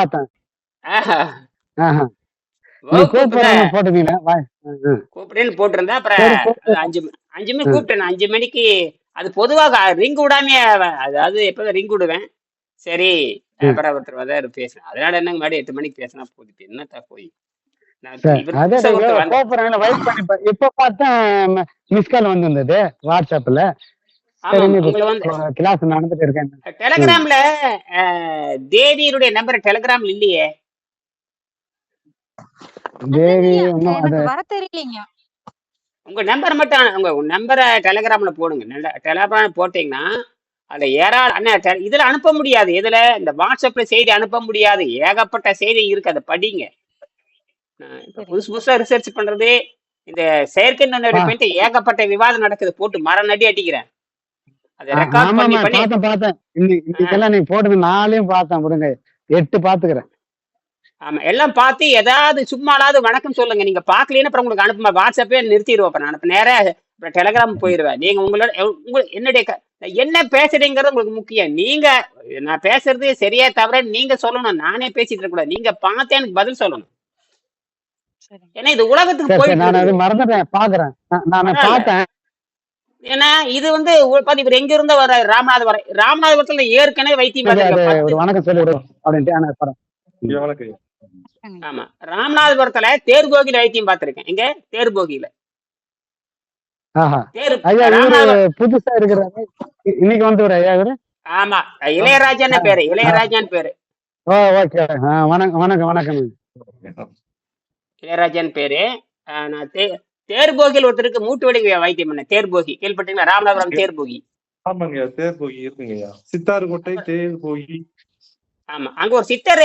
பார்த்தேன். கூப்பிடுன்னு போட்டிருந்தேன் அப்புறம் அஞ்சு அஞ்சு மணி கூப்பிட்டேன். அஞ்சு மணிக்கு அது பொதுவாக ரிங் விடாம அதாவது எப்போ ரிங் விடுவேன். சரி. அப்புறம் ஒருத்தர் வந்து பேசுறேன் அதனால என்னங்க முன்னாடி எட்டு மணிக்கு பேசினா போகுது என்னத்தா போய்? இப்ப சரி இவர் அதே புதுசா ஒருத்தர் வந்து கூப்பிடுறேன் வெயிட் பண்ணி பா- இப்ப பார்த்தேன் மிஸ் கால் வந்திருந்தது வாட்ஸ்அப்ல டெலகிராம்ல தேவியருடைய நம்பர் டெலகிராம்ல இல்லையே? தேவி வர தெரியலீங்க. உங்க நம்பர் மட்டும் உங்க நம்பரை டெலகிராம்ல போடுங்க. டெலகிராம் போட்டீங்கன்னா அதுல ஏறா அண்ணா இதுல அனுப்ப முடியாது. இதுல இந்த வாட்ஸ்அப்ல செய்தி அனுப்ப முடியாது. ஏகப்பட்ட செய்தி இருக்கு. அதை படிங்க. புதுசு புதுசா ரிசர்ச் பண்றது இந்த செயற்கை நுண்ணறிவு ஏகப்பட்ட விவாதம் நடக்குது. போட்டு மரம் நடி அடிக்கிறேன். பார்த்தேன் பார்த்தேன். இன்னைக்கெல்லாம் நீ போடுது நாளையும் பார்த்தேன் விடுங்க. எட்டு பாத்துக்கிறேன் ஆமா எல்லாம் பார்த்து ஏதாவது சும்மாலாவது வணக்கம் சொல்லுங்க. நீங்க பாக்கலன்னு அப்புறம் உங்களுக்கு அனுப்புமா? வாட்ஸ்அப்பே நிறுத்திடுவோம் அப்புறம் நான் இப்ப நேரா டெலகிராம் போயிருவேன். நீங்க உங்களோட உங்க என்னுடைய என்ன பேசுறீங்கிறது உங்களுக்கு முக்கியம். நீங்க நான் பேசுறது சரியா தவிர நீங்க சொல்லணும். நானே பேசிட்டு இருக்க கூடாது நீங்க பார்த்து எனக்கு பதில் சொல்லணும். ஏன்னா இது உலகத்துக்கு போயிட்டு நான் மறந்துட்டேன். பாக்குறேன் நான் பார்த்தேன். ஏன்னா இது வந்து இவர் எங்க இருந்தோ வர ராமநாதபுரம் ராமநாதபுரத்துல ஏற்கனவே வைத்தியம் ஆமா ராமநாதபுரத்துல தேர்போகியில வைத்தியம் பார்த்திருக்கேன் எங்க? தேர்போகியில ஆஹா. தேர் ஐயா இவரு ராமநாதபுரம் புதுசா இருக்கிறாரு இ- இன்னைக்கு வந்து ஐயா இவரு? ஆமா ஆ, பேரு ஆ. இளையராஜான்னு பேரு. ஓ ஓகே. வணக்கம் வணக்கம் வணக்கம். இளையராஜான்னு பேரு. ஆஹ் நான் தேர்போகியில் ஒருத்தருக்கு மூட்டு வலி வைத்தியம் பண்ணேன் தேர்போகி. கேள்விப்பட்டீங்களா ராமநாதபுரம் தேர்போகி. ஆமாங்க ஐயா தேர் போகி இருக்குங்க ஐயா. சித்தாறுகோட்டை தேர் போகி ஆமா. அங்க ஒரு சித்தர்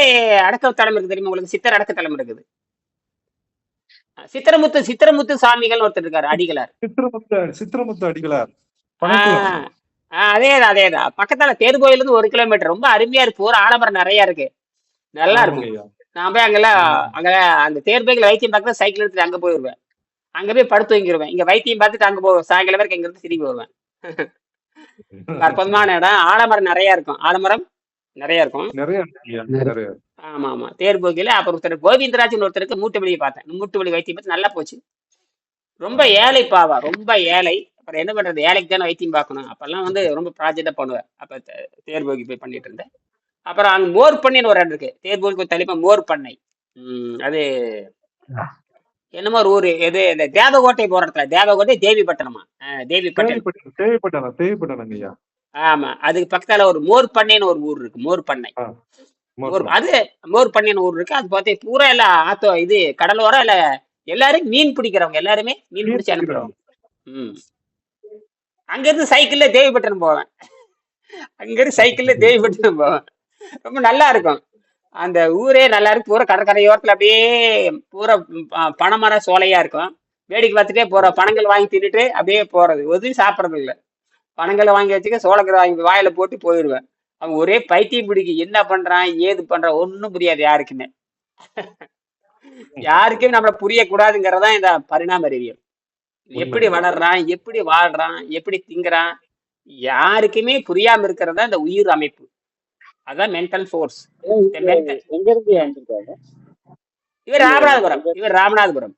அடக்க தலம் இருக்கு தெரியுமா உங்களுக்கு? சித்தர் அடக்க தலம் இருக்குது. சித்திரமுத்து சித்திரமுத்து சாமிகள் ஒருத்தர் இருக்காரு அடிகளார். சித்திரமுத்து சித்திரமுத்து அடிகளார். அதேதான் அதேதான். பக்கத்துல தேர்போயில இருந்து ஒரு கிலோமீட்டர். ரொம்ப அருமையா இருக்கு. பூரா ஆலமரம் நிறைய இருக்கு. நல்லா இருக்கும். நான் போய் அங்கெல்லாம் அங்க அந்த தேர்போகில வைத்தியம் பார்க்க சைக்கிள் எடுத்துட்டு அங்க போயிருவேன். அங்க போய் படுத்து தூங்கிடுவேன் இங்க வைத்தியம் பார்த்துட்டு அங்க போவேன். சாயங்காலம் வரைக்கும் இங்க இருந்து திரும்பி வருவேன். அற்புதமான இடம். ஆலமரம் நிறைய இருக்கும். ஆலமரம் நிறைய இருக்கும். நிறைய ஆமா ஆமா. தேர்போகில அப்புறம் ஒருத்தர் கோவிந்தராஜன் ஒருத்தருக்கு மூட்டு வலியை பார்த்தேன். மூட்டு வலி வைத்தியம் பார்த்து நல்லா போச்சு. ரொம்ப ஏழை பாவா. ரொம்ப ஏழை. அப்புறம் என்ன பண்றது? ஏழைக்கு தானே வைத்தியம் பார்க்கணும். அப்பெல்லாம் வந்து ரொம்ப ப்ராஜெக்டா பண்ணுவேன். அப்ப தே- தேர்போகி போய் பண்ணிட்டு இருந்தேன். அப்புறம் அங்க மோர் பண்ணைன்னு ஒரு இடம் இருக்கு. தேர்போகிக்கு தலைப்பா மோர் பண்ணை. உம் அது என்னமோ ஒரு ஊரு எது இந்த தேவகோட்டை போற இடத்துல தேவகோட்டை தேவிப்பட்டினமா? அஹ் தேவிப்பட்டன் தேவைப்பட்ட தேவைப்பட்டானா தேவைப்பட்டானாங்க ஐயா. ஆமா அதுக்கு பக்கத்தால ஒரு மோர் பண்ணைன்னு ஒரு ஊர் இருக்கு மோர் பண்ணை அது மோர் பண்ணைன்னு ஊர் இருக்கு அது பார்த்தே பூரா எல்லாம் ஆத்தோ இது கடலோரம் இல்ல எல்லாரும் மீன் பிடிக்கிறவங்க எல்லாருமே மீன் பிடிச்சு அனுப்புறவங்க. ம். அங்க இருந்து சைக்கிள்ல தேவிப்பட்டினம் போவேன். அங்க இருந்து சைக்கிள்ல தேவிப்பட்டினம் போவேன். ரொம்ப நல்லா இருக்கும். அந்த ஊரே நல்லா இருக்கும் பூரா கடற்கரையோரத்துல அப்படியே பூரா ப- பனைமரம் சோலையா இருக்கும். வேடிக்கை பார்த்துட்டே போற பழங்கள் வாங்கி தின்னுட்டு அப்படியே போறது. எதுவும் சாப்பிடறது இல்ல. பழங்களை வாங்கி வச்சுக்க சோளக்கரை வாங்கி வாயில போட்டு போயிடுவேன் அவன் ஒரே பைத்தியம் பிடிக்கும் என்ன பண்றான் ஏது பண்றான் ஒண்ணும் புரியாது யாருக்குமே. யாருக்குமே நம்மள புரியக்கூடாதுங்கிறதான் இந்த பரிணாம அறிவியல். எப்படி வளர்றான் எப்படி வாழ்றான் எப்படி திங்குறான் யாருக்குமே புரியாம இருக்கிறது இந்த உயிர் அமைப்பு. அதான் மென்டல் ஃபோர்ஸ் எங்க இருந்து இவர் ராமநாதபுரம் இவர் ராமநாதபுரம்.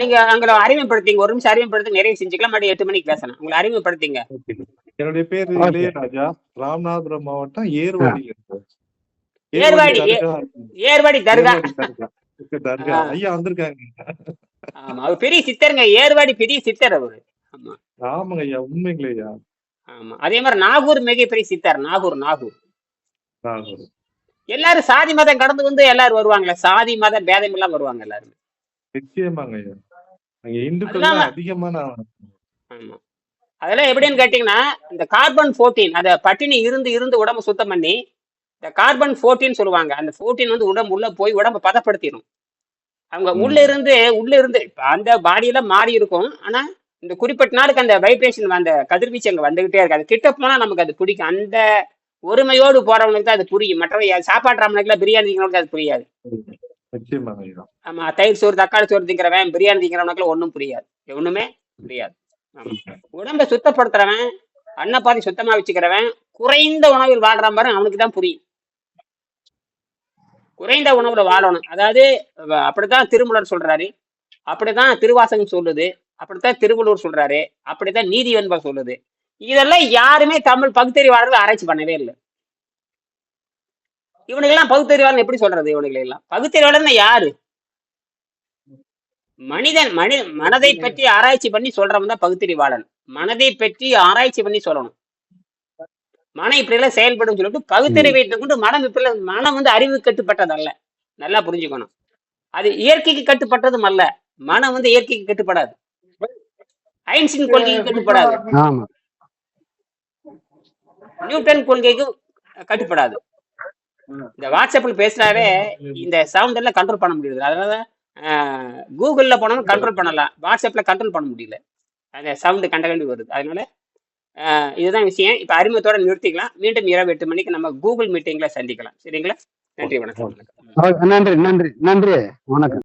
நீங்க உங்களை அறிமுகப்படுத்திங்க ஒரு நிமிஷம் அறிமுகப்படுத்தி நிறைய செஞ்சுக்கலாம் மறுபடியும் எட்டு மணிக்கு பேசணும் உங்களை அறிமுகப்படுத்திங்க. என்னுடைய பேர் இளையராஜா ராமநாதபுரம் மாவட்டம் ஏர்வாடி. ஏர்வாடி ஏர்வாடி தர்கா. தர்கா. ஐயா வந்திருக்காங்க. ஆமா அவர் பெரிய சித்தருங்க ஏர்வாடி பெரிய சித்தர் அவரு. ஆமா. ஆமாங்க ஐயா உண்மைங்களே ஐயா. ஆமா. அதே மாதிரி நாகூர் மிகப்பெரிய சித்தர். நாகூர் நாகூர். எல்லாரும் சாதி மதம் கடந்து வந்து எல்லாரும் வருவாங்களே. சாதி மத பேதம் எல்லாம் வருவாங்க எல்லாரும். நிச்சயமாங்க. அங்க இந்துக்கள் அதிகமான ஆமா. அதெல்லாம் எப்படின்னு கேட்டீங்கன்னா இந்த கார்பன் 14 அத பட்டினி இருந்து இருந்து உடம்பு சுத்தம் பண்ணி இந்த கார்பன் 14 சொல்லுவாங்க. அந்த 14 வந்து உடம்பு உள்ள போய் உடம்ப பதப்படுத்திடும் அவங்க உள்ள. இருந்து உள்ள இருந்து அந்த பாடியில மாறி இருக்கும். ஆனா இந்த குறிப்பிட்ட நாளுக்கு அந்த வைப்ரேஷன் அந்த கதிர்வீச்சு அங்க வந்துகிட்டே இருக்கு. அது கிட்ட போனா நமக்கு அது பிடிக்கும். அந்த ஒருமையோடு போறவங்களுக்கு தான் அது புரியும். மற்றவை சாப்பாடு ராமனுக்குலாம் பிரியாணி திங்கிறவங்களுக்கு அது புரியாது. ஆமா தயிர் சோறு தக்காளி சோறு திங்கிறவன் பிரியாணி திங்கிறவனுக்குலாம் ஒன்றும் புரியாது. ஒண்ணுமே புரியாது. உடம்பை சுத்தப்படுத்துறவன் அன்னப்பாதி சுத்தமா வச்சுக்கிறவன் குறைந்த உணவில் வாழ்றான் பாரு அவனுக்கு தான் புரியும். குறைந்த உணவுல வாழணும். அதாவது அப்படித்தான் திருமலர் சொல்றாரு. அப்படித்தான் திருவாசகம் சொல்லுது. அப்படித்தான் திருவள்ளுவர் சொல்றாரு. அப்படித்தான் நீதி வெண்பா சொல்லுது. இதெல்லாம் யாருமே தமிழ் பகுத்தறிவாளர்கள் ஆராய்ச்சி பண்ணவே இல்லை. இவனுக்கெல்லாம் பகுத்தறிவாளன் எப்படி சொல்றது இவனுங்களை எல்லாம்? பகுத்தறிவாளன் யாரு? மனிதன் மனி மனதை பற்றி ஆராய்ச்சி பண்ணி சொல்றவன் தான் பகுத்தறிவாளன். மனதை பற்றி ஆராய்ச்சி பண்ணி சொல்லணும். மனம் இப்படி எல்லாம் செயல்படும் சொல்லிட்டு பகுத்தறிவை கொண்டு மனம் இப்படி மனம் வந்து அறிவு கட்டுப்பட்டதல்ல. நல்லா புரிஞ்சுக்கணும். அது இயற்கைக்கு கட்டுப்பட்டதும் அல்ல. மனம் வந்து இயற்கைக்கு கட்டுப்படாது. ஐன்ஸ்டீன் கொள்கைக்கு கட்டுப்படாது. ஆமா. நியூட்டன் கொள்கைக்கு கட்டுப்படாது. இந்த வாட்ஸ்அப்ல பேசுறாரே இந்த சவுண்ட் எல்லாம் கண்ட்ரோல் பண்ண முடியுது. அதனால ஆஹ், கூகுள்ல போனாலும் கண்ட்ரோல் பண்ணலாம். வாட்ஸ்அப்ல கண்ட்ரோல் பண்ண முடியல. அந்த சவுண்டு கண்ட கண்டு வருது. அதனால ஆஹ், இதுதான் விஷயம். இப்ப அறிமுகத்தோட நிறுத்திக்கலாம். மீண்டும் இரவு எட்டு மணிக்கு நம்ம கூகுள் மீட்டிங்ல சந்திக்கலாம். சரிங்களா? நன்றி வணக்கம். வணக்கம் நன்றி நன்றி நன்றி. வணக்கம்.